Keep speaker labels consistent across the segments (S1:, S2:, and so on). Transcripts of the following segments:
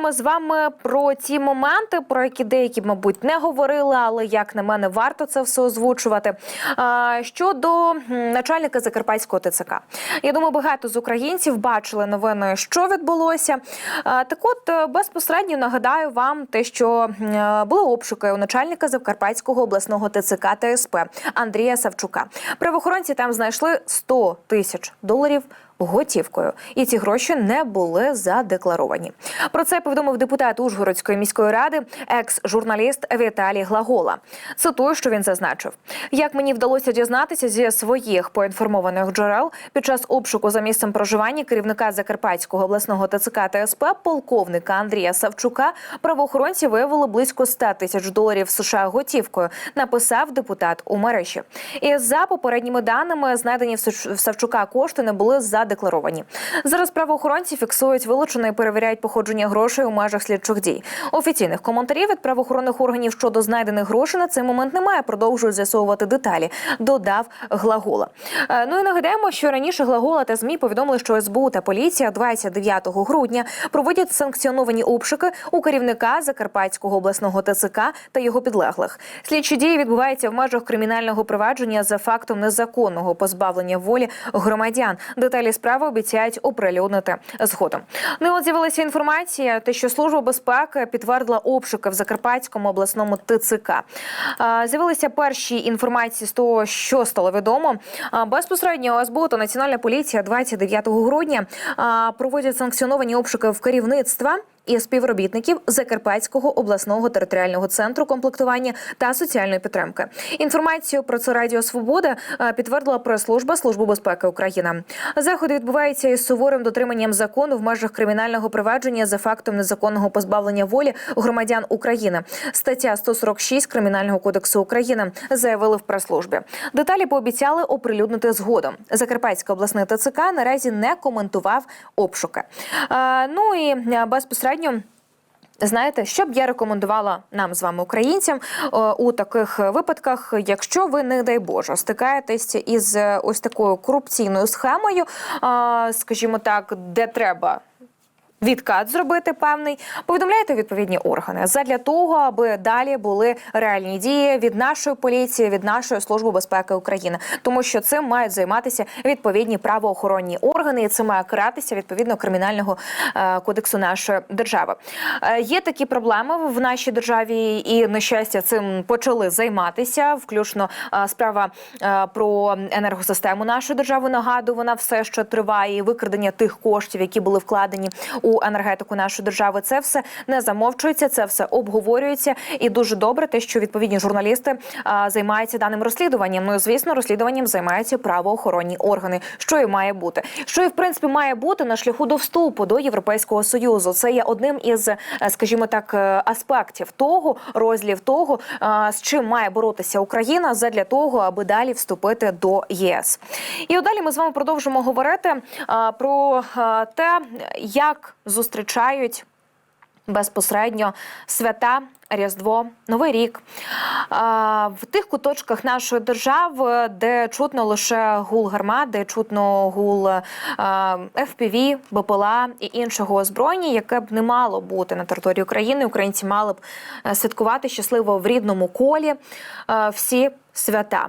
S1: поговоримо з вами про ті моменти, про які деякі, мабуть, не говорили, але як на мене, варто це все озвучувати. Щодо начальника Закарпатського ТЦК, я думаю, багато з українців бачили новини, що відбулося. Так, от е, безпосередньо нагадаю вам те, що е, були обшуки у начальника Закарпатського обласного ТЦК та СП Андрія Савчука. Правоохоронці там знайшли 100 тисяч доларів готівкою, і ці гроші не були задекларовані. Про це повідомив депутат Ужгородської міської ради, екс-журналіст Віталій Глагола. Цитую, що він зазначив: як мені вдалося дізнатися зі своїх поінформованих джерел під час обшуку за місцем проживання керівника Закарпатського обласного ТЦК та СП полковника Андрія Савчука, правоохоронці виявили близько 100 тисяч доларів США готівкою. Написав депутат у мережі. І за попередніми даними, знайдені в Савчука кошти не були задекларовані. Зараз правоохоронці фіксують вилучене і перевіряють походження грошей у межах слідчих дій. Офіційних коментарів від правоохоронних органів щодо знайдених грошей на цей момент немає. Продовжують з'ясовувати деталі. Додав глагола. Е, Ну і нагадаємо, що раніше глагола та змі повідомили, що СБУ та поліція 29 грудня проводять санкціоновані обшуки у керівника Закарпатського обласного ТЦК та його підлеглих. Слідчі дії відбуваються в межах кримінального провадження за фактом незаконного позбавлення волі громадян. Деталі справи обіцяють оприлюднити згодом. Ну і з'явилася інформація, те, що служба безпеки підтвердила обшуки в Закарпатському обласному ТЦК. З'явилися перші інформації з того, що стало відомо. Безпосередньо СБУ та Національна поліція 29 грудня проводять санкціоновані обшуки в керівництва і співробітників Закарпатського обласного територіального центру комплектування та соціальної підтримки. Інформацію про це Радіо Свобода е, підтвердила прес-служба Служби безпеки України. Заходи відбуваються із суворим дотриманням закону в межах кримінального провадження за фактом незаконного позбавлення волі громадян України. Стаття 146 Кримінального кодексу України заявили в прес-службі. Деталі пообіцяли оприлюднити згодом. Закарпатський обласний ТЦК наразі не коментував обшуки. Е, Ну і е, безпосередньо. Знаєте, що б я рекомендувала нам з вами, українцям, е, у таких випадках, якщо ви, не дай Боже, стикаєтесь із е, ось такою корупційною схемою, скажімо так, де треба. Відкат зробити певний, повідомляйте відповідні органи задля того, аби далі були реальні дії від нашої поліції, від нашої служби безпеки України, тому що цим мають займатися відповідні правоохоронні органи, і це має каратися відповідно кримінального е, кодексу нашої держави. Е, є такі проблеми в нашій державі, і на щастя, цим почали займатися. Включно е, справа про енергосистему нашої держави. Нагадую, вона все ще триває. Викрадення тих коштів, які були вкладені у енергетику нашої держави. Це все не замовчується, це все обговорюється. І дуже добре, те, що відповідні журналісти а, займаються даним розслідуванням. Ну і звісно, розслідуванням займаються правоохоронні органи, що і має бути. Що і в принципі має бути на шляху до вступу до Європейського союзу. Це є одним із, е, скажімо так, е, аспектів того розлів того, з чим має боротися Україна задля того, аби далі вступити до ЄС. І далі ми з вами продовжимо говорити про те, як зустрічають безпосередньо свята. Різдво, Новий рік в тих куточках нашої держави, де чутно лише гул гармат, де чутно гул а, FPV, БПЛА і іншого озброєння, яке б не мало бути на території України. Українці мали б е, святкувати щасливо в рідному колі е, всі свята.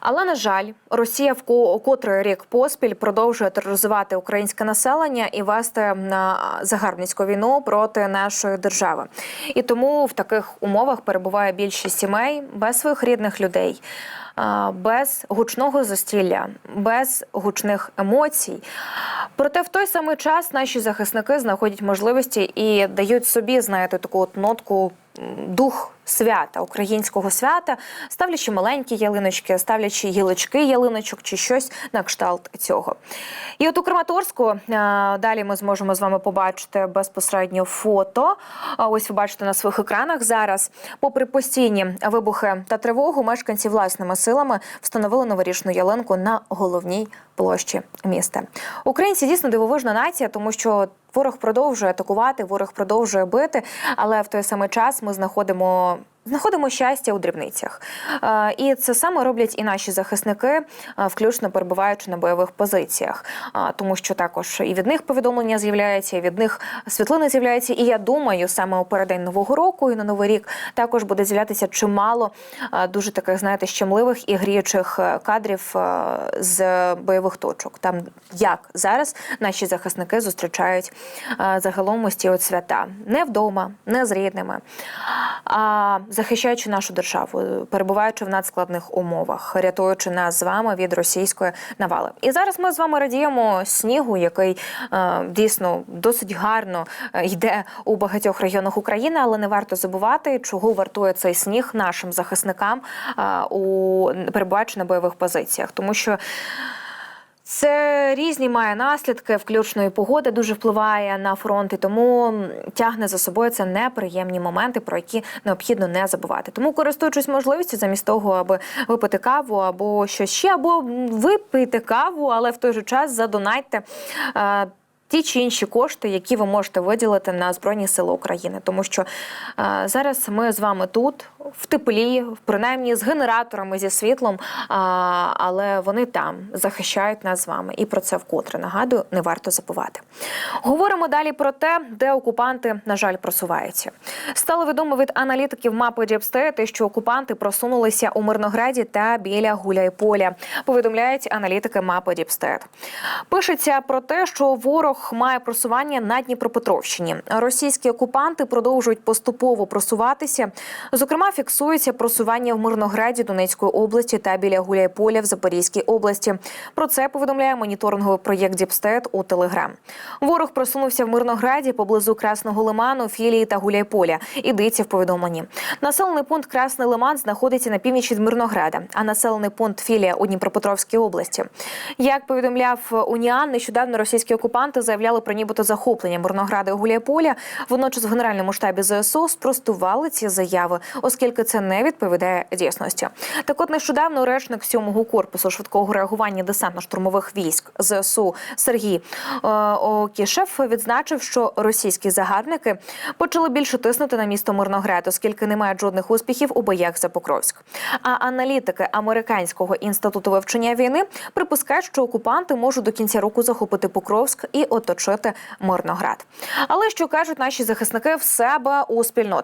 S1: Але на жаль, Росія в ко- котрий рік поспіль продовжує тероризувати українське населення і вести на загарбницьку війну проти нашої держави. І тому в таких умовах перебуває більшість сімей без своїх рідних людей. Без гучного застілля, без гучних емоцій. Проте в той самий час наші захисники знаходять можливості і дають собі, знаєте, таку от нотку дух свята, українського свята, ставлячи маленькі ялиночки, ставлячи гілочки ялиночок чи щось на кшталт цього. І от у Краматорську далі ми зможемо з вами побачити безпосередньо фото. Ось ви бачите на своїх екранах зараз. Попри постійні вибухи та тривогу, мешканці власними силами встановили новорічну ялинку на головній площі міста. Українці дійсно дивовижна нація, тому що Ворог продовжує атакувати, ворог продовжує бити, але в той самий час ми знаходимо Знаходимо щастя у дрібницях, Е, і це саме роблять і наші захисники, е, включно перебуваючи на бойових позиціях, Е, тому що також і від них повідомлення з'являється, і від них світлини з'являються. І я думаю, саме у переддень нового року і на новий рік також буде з'являтися чимало дуже таких, знаєте, щемливих і гріючих кадрів з бойових точок. Там як зараз наші захисники зустрічають загалом ось ці от свята не вдома, не з рідними, захищаючи нашу державу, перебуваючи в надскладних умовах, рятуючи нас з вами від російської навали. І зараз ми з вами радіємо снігу, який е, дійсно досить гарно е, йде у багатьох регіонах України, але не варто забувати, чого вартує цей сніг нашим захисникам е, у перебуваючи на бойових позиціях, тому що. Це різні має наслідки, включно і погода дуже впливає на фронт, і тому тягне за собою це неприємні моменти, про які необхідно не забувати. Тому, користуючись можливістю, замість того, аби випити каву або щось ще, або випити каву, але в той же час задонайте. Е, Ті чи інші кошти, які ви можете виділити на Збройні Сили України, тому що е, зараз ми з вами тут, в теплі, принаймні з генераторами зі світлом, а, але вони там захищають нас з вами. І про це вкотре нагадую, не варто забувати. Говоримо далі про те, де окупанти, на жаль, просуваються. Стало відомо від аналітиків мапи Діпстейти, що окупанти просунулися у Мирнограді та біля Гуляйполя. Повідомляють аналітики мапи Діпстейт. Пишеться про те, що ворог має просування на Дніпропетровщині. Російські окупанти продовжують поступово просуватися. Зокрема, фіксується просування в Мирнограді Донецької області та біля Гуляйполя в Запорізькій області. Про це повідомляє моніторинговий проєкт Діпстет у Телеграм. Ворог просунувся в Мирнограді поблизу Красного Лиману, Філії та Гуляйполя. Ідеться в повідомленні. Населений пункт Красний Лиман знаходиться на північ від Мирнограда, а населений пункт Філія у Дніпропетровській області. Як повідомляв Уніан, нещодавно російські окупанти заявляли про нібито захоплення Мирнограда і Гуляйполя. Водночас в Генеральному штабі ЗСУ спростували ці заяви, оскільки це не відповідає дійсності. Так от нещодавно речник 7-го корпусу швидкого реагування десантно-штурмових військ ЗСУ Сергій е, Окішев відзначив, що російські загарбники почали більше тиснути на місто Мирноград, оскільки не мають жодних успіхів у боях за Покровськ. А аналітики американського інституту вивчення війни припускають, що окупанти можуть до кінця року захопити Покровськ і оточити Мирноград. Але що кажуть наші захисники в себе у спільнотах?